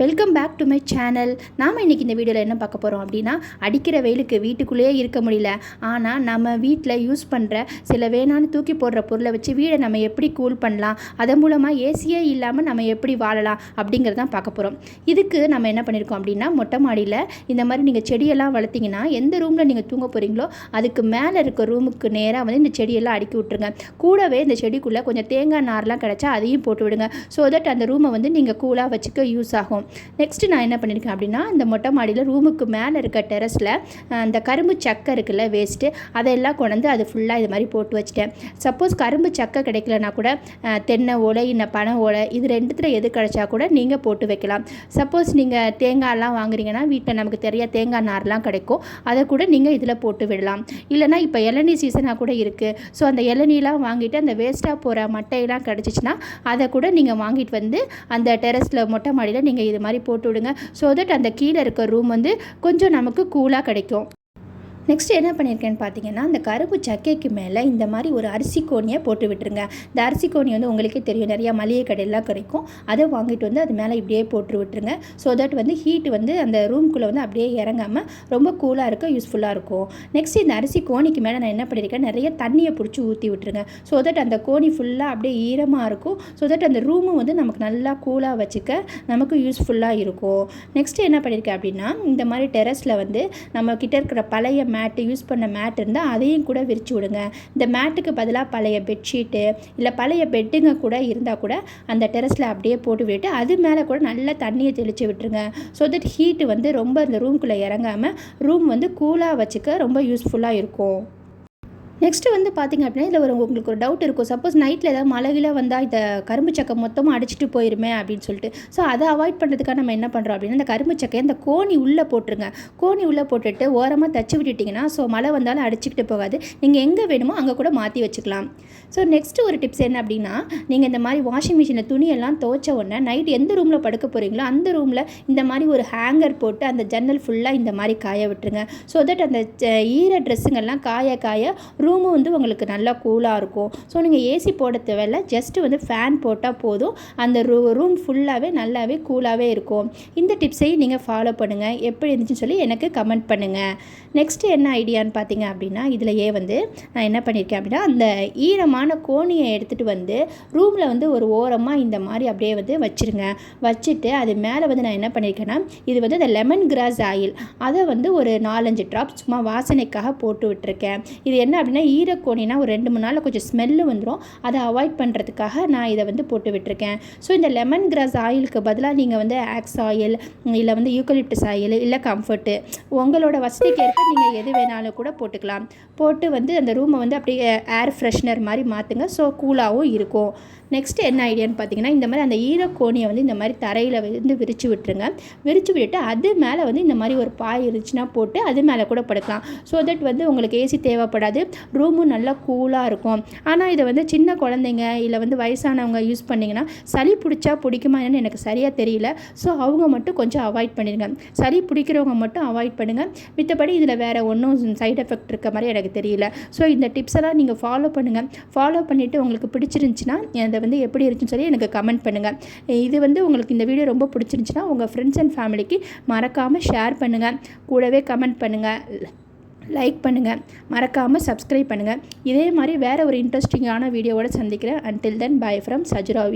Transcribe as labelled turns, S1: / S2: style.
S1: Welcome back to my channel நாம் இன்றைக்கி இந்த வீடியோவில் என்ன பார்க்க போகிறோம் அப்படின்னா அடிக்கிற வெயிலுக்கு வீட்டுக்குள்ளேயே இருக்க முடியல. ஆனால் நம்ம வீட்டில் யூஸ் பண்ணுற சில வேணான்னு தூக்கி போடுற பொருளை வச்சு வீடை நம்ம எப்படி கூல் பண்ணலாம்? அதன் மூலமாக ஏசியே இல்லாமல் நம்ம எப்படி வாழலாம்? அப்படிங்கிறது தான் பார்க்க போகிறோம் இதுக்கு நம்ம என்ன பண்ணியிருக்கோம் அப்படின்னா மொட்டை மாடியில் இந்த மாதிரி நீங்கள் செடியெல்லாம் வளர்த்திங்கன்னா எந்த ரூமில் நீங்கள் தூங்க போகிறீங்களோ அதுக்கு மேலே இருக்க ரூமுக்கு நேராக வந்து இந்த செடியெல்லாம் அடுக்கி விட்ருங்க கூடவே இந்த செடிக்குள்ளே கொஞ்சம் தேங்காய் நார்லாம் கிடச்சா அதையும் போட்டு விடுங்க. ஸோ தட் அந்த ரூமை வந்து நீங்கள் கூலாக வச்சுக்க யூஸ் ஆகும். நெக்ஸ்ட்டு நான் என்ன பண்ணியிருக்கேன் அப்படின்னா இந்த மொட்டை மாடியில் ரூமுக்கு மேலே இருக்க டெரஸில் அந்த கரும்பு சக்கை இருக்குல்ல வேஸ்ட்டு அதையெல்லாம் கொண்டு அது ஃபுல்லாக இது மாதிரி போட்டு வச்சுட்டேன். சப்போஸ் கரும்பு சக்கை கிடைக்கலனா கூட தென்னை ஓலை இல்லை பனை ஓலை இது ரெண்டுத்தில் எது கிடைச்சா கூட நீங்கள் போட்டு வைக்கலாம். சப்போஸ் நீங்கள் தேங்காயெல்லாம் வாங்குறீங்கன்னா வீட்டில் நமக்கு தெரிய தேங்காய் நார்லாம் கிடைக்கும். அதை கூட நீங்கள் இதில் போட்டு விடலாம். இல்லைனா இப்போ இளநீ சீசனாக கூட இருக்குது ஸோ அந்த இளநீலாம் வாங்கிட்டு அந்த வேஸ்ட்டாக போகிற மட்டையெல்லாம் கிடச்சிச்சின்னா அதை கூட நீங்கள் வாங்கிட்டு வந்து அந்த டெரஸில் மொட்டை மாடியில் நீங்கள் இது மாதிரி போட்டு விடுங்க. ஸோ தட் அந்த கீழே இருக்க ரூம் வந்து கொஞ்சம் நமக்கு கூலாக கிடைக்கும். நெக்ஸ்ட் என்ன பண்ணியிருக்கேன்னு பார்த்தீங்கன்னா அந்த கருப்பு சக்கைக்கு மேலே இந்த மாதிரி ஒரு அரிசி கோணியை போட்டு விட்டுருங்க. இந்த அரிசி கோணி வந்து உங்களுக்கே தெரியும் நிறையா மளிகை கடையெல்லாம் கிடைக்கும். அதை வாங்கிட்டு வந்து அது மேலே இப்படியே போட்டு விட்டுருங்க. ஸோ தட் வந்து ஹீட் வந்து அந்த ரூம்குள்ளே வந்து அப்படியே இறங்காமல் ரொம்ப கூலாக இருக்க யூஸ்ஃபுல்லாக இருக்கும். நெக்ஸ்ட் இந்த அரிசி கோணிக்கு மேலே நான் என்ன பண்ணியிருக்கேன் நிறைய தண்ணியை பிடிச்சி ஊற்றி விட்டுருங்க. ஸோ தட் அந்த கோணி ஃபுல்லாக அப்படியே ஈரமாக இருக்கும். ஸோ தட் அந்த ரூமும் வந்து நமக்கு நல்லா கூலாக வச்சுக்க நமக்கு யூஸ்ஃபுல்லாக இருக்கும். நெக்ஸ்ட் என்ன பண்ணியிருக்கேன் அப்படின்னா இந்த மாதிரி டெரஸில் வந்து நம்ம கிட்ட இருக்கிற பழைய மேட்டு யூஸ் பண்ண மேட் இருந்தால் அதையும் கூட விரிச்சு விடுங்க. இந்த மேட்டுக்கு பதிலாக பழைய பெட்ஷீட்டு இல்லை பழைய பெட்டுங்க கூட இருந்தால் கூட அந்த டெரஸில் அப்படியே போட்டு விட்டுட்டு அது மேலே கூட நல்லா தண்ணியை தெளித்து விட்டுருங்க. ஸோ தட் ஹீட்டு வந்து ரொம்ப இந்த ரூம்குள்ளே இறங்காமல் ரூம் வந்து கூலாக வச்சுக்க ரொம்ப யூஸ்ஃபுல்லாக இருக்கும். நெக்ஸ்ட்டு வந்து பார்த்திங்க அப்படின்னா இதில் ஒரு உங்களுக்கு ஒரு டவுட் இருக்கும். சப்போஸ் நைட்டில் ஏதாவது மழையில் வந்தால் இந்த கரும்பு சக்கை மொத்தமாக அடிச்சிட்டு போயிருமே அப்படின்னு சொல்லிட்டு. ஸோ அதை அவாய்ட் பண்ணுறதுக்காக நம்ம என்ன பண்ணுறோம் அப்படின்னா இந்த கரும்பு சக்கையை அந்த கோணி உள்ளே போட்டுருங்க. கோணி உள்ளே போட்டுட்டு ஓரமாக தச்சு விட்டுட்டிங்கன்னா ஸோ மழை வந்தாலும் அடிச்சிக்கிட்டு போகாது. நீங்கள் எங்கே வேணுமோ அங்கே கூட மாற்றி வச்சுக்கலாம். ஸோ நெக்ஸ்ட்டு ஒரு டிப்ஸ் என்ன அப்படின்னா நீங்கள் இந்த மாதிரி வாஷிங் மிஷினில் துணியெல்லாம் துவைச்ச உடனே நைட் எந்த ரூமில் படுக்க போகிறீங்களோ அந்த ரூமில் இந்த மாதிரி ஒரு ஹேங்கர் போட்டு அந்த ஜன்னல் ஃபுல்லாக இந்த மாதிரி காய விட்டுருங்க. ஸோ தட் அந்த ஈர ட்ரெஸ்ஸுங்கெல்லாம் காய காய ரூமும் வந்து உங்களுக்கு நல்லா கூலாக இருக்கும். ஸோ நீங்கள் ஏசி போட தேவையில்ல. ஜஸ்ட்டு வந்து ஃபேன் போட்டால் போதும். அந்த ரூ ரூம் ஃபுல்லாகவே நல்லாவே கூலாகவே இருக்கும். இந்த டிப்ஸையும் நீங்கள் ஃபாலோ பண்ணுங்கள் எப்படி இருந்துச்சுன்னு சொல்லி எனக்கு கமெண்ட் பண்ணுங்கள் நெக்ஸ்ட்டு என்ன ஐடியான்னு பார்த்தீங்க அப்படின்னா இதுலையே வந்து நான் என்ன பண்ணியிருக்கேன் அப்படின்னா அந்த ஈரமான கோணியை எடுத்துகிட்டு வந்து ரூமில் வந்து ஒரு ஓரமாக இந்த மாதிரி அப்படியே வந்து வச்சுருங்க. வச்சுட்டு அது மேலே வந்து நான் என்ன பண்ணியிருக்கேன்னா இது வந்து இந்த லெமன் கிராஸ் ஆயில் அதை வந்து ஒரு நாலஞ்சு ட்ராப் சும்மா வாசனைக்காக போட்டு விட்டுருக்கேன். இது என்ன அப்படின்னா ஈரக்கோணினா ஒரு ரெண்டு மூணு நாளில் கொஞ்சம் ஸ்மெல்லு வந்துடும் அதை அவாய்ட் பண்ணுறதுக்காக நான் இதை வந்து போட்டு விட்டுருக்கேன். ஸோ இந்த லெமன் கிராஸ் ஆயிலுக்கு பதிலாக நீங்கள் வந்து ஆக்ஸ் ஆயில் இல்லை வந்து யூக்கலிப்டஸ் ஆயில் இல்லை கம்ஃபர்ட்டு உங்களோட வசதிக்கு ஏற்ப நீங்கள் எது வேணாலும் கூட போட்டுக்கலாம். போட்டு வந்து அந்த ரூமை வந்து அப்படியே ஏர் ஃப்ரெஷ்னர் மாதிரி மாற்றுங்க ஸோ கூலாகவும் இருக்கும். நெக்ஸ்ட் என்ன ஐடியான்னு பார்த்தீங்கன்னா இந்த மாதிரி அந்த ஈரக்கோணியை வந்து இந்த மாதிரி தரையில் வந்து விரித்து விட்டுருங்க. விரித்து விட்டுட்டு அது மேலே வந்து இந்த மாதிரி ஒரு பாய் இருந்துச்சுன்னா போட்டு அது மேலே கூட படுக்கலாம். ஸோ தட் வந்து உங்களுக்கு ஏசி தேவைப்படாது. ரூமும் நல்லா கூலாக இருக்கும். ஆனால் இதை வந்து சின்ன குழந்தைங்க இல்லை வந்து வயசானவங்க யூஸ் பண்ணிங்கன்னா சளி பிடிச்சா பிடிக்குமா என்னன்னு எனக்கு சரியாக தெரியல. ஸோ அவங்க மட்டும் கொஞ்சம் அவாய்ட் பண்ணிடுங்க. சளி பிடிக்கிறவங்க மட்டும் அவாய்ட் பண்ணுங்கள் மித்தபடி இதில் வேறு ஒன்றும் சைட் எஃபெக்ட் இருக்க மாதிரி எனக்கு தெரியல. ஸோ இந்த டிப்ஸ் எல்லாம் நீங்கள் ஃபாலோ பண்ணுங்கள் ஃபாலோ பண்ணிவிட்டு உங்களுக்கு பிடிச்சிருந்துச்சின்னா அதை வந்து எப்படி இருந்துச்சுன்னு சொல்லி எனக்கு கமெண்ட் பண்ணுங்கள் இது வந்து உங்களுக்கு இந்த வீடியோ ரொம்ப பிடிச்சிருந்துச்சின்னா உங்கள் ஃப்ரெண்ட்ஸ் அண்ட் ஃபேமிலிக்கு மறக்காமல் ஷேர் பண்ணுங்கள் கூடவே கமெண்ட் பண்ணுங்கள் லைக் பண்ணுங்கள் மறக்காமல் சப்ஸ்கிரைப் பண்ணுங்கள் இதே மாதிரி வேறு ஒரு இன்ட்ரெஸ்டிங்கான வீடியோவோட சந்திக்கிறேன். Until then bye from Sajra